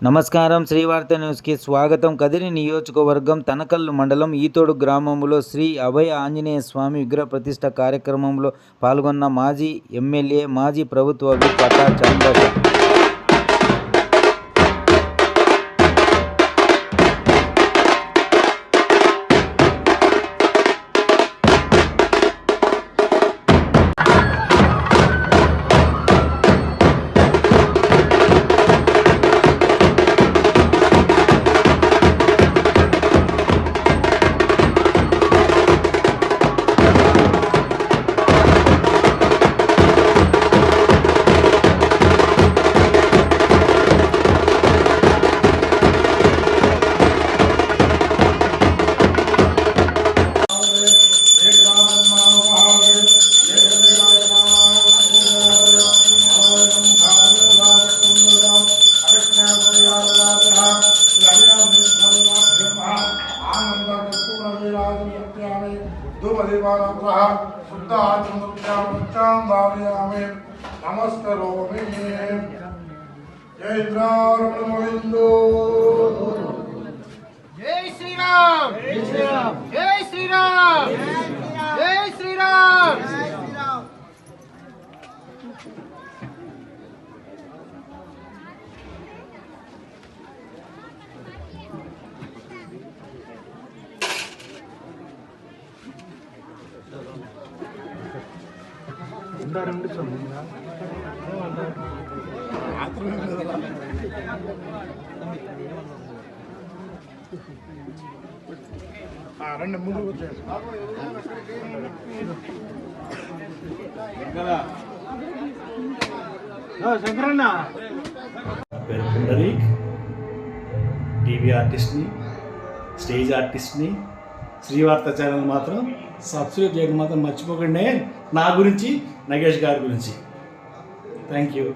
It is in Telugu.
నమస్కారం శ్రీవార్త న్యూస్కి స్వాగతం. కదిరి నియోజకవర్గం తనకల్లు మండలం ఈతోడు గ్రామంలో శ్రీ అభయ ఆంజనేయ స్వామి విగ్రహ ప్రతిష్ట కార్యక్రమంలో పాల్గొన్న మాజీ ఎమ్మెల్యే మాజీ ప్రభుత్వ విప్ धूमदीपानन्तरः शुद्ध आचन्द्रभ्यां पुष्टां धारयामि नमस्करोमि जय इन्द्रारमणगोविन्दो जय श्रीराम। రెండు ముందు శంకరన్న పేరు పుండరీక్ టీవీ ఆర్టిస్ట్ని స్టేజ్ ఆర్టిస్ట్ని శ్రీవార్త ఛానల్ మాత్రం సబ్స్క్రైబ్ చేయడం మాత్రం మర్చిపోకండి. నా గురించి నగేష్ గారి గురించి. Thank you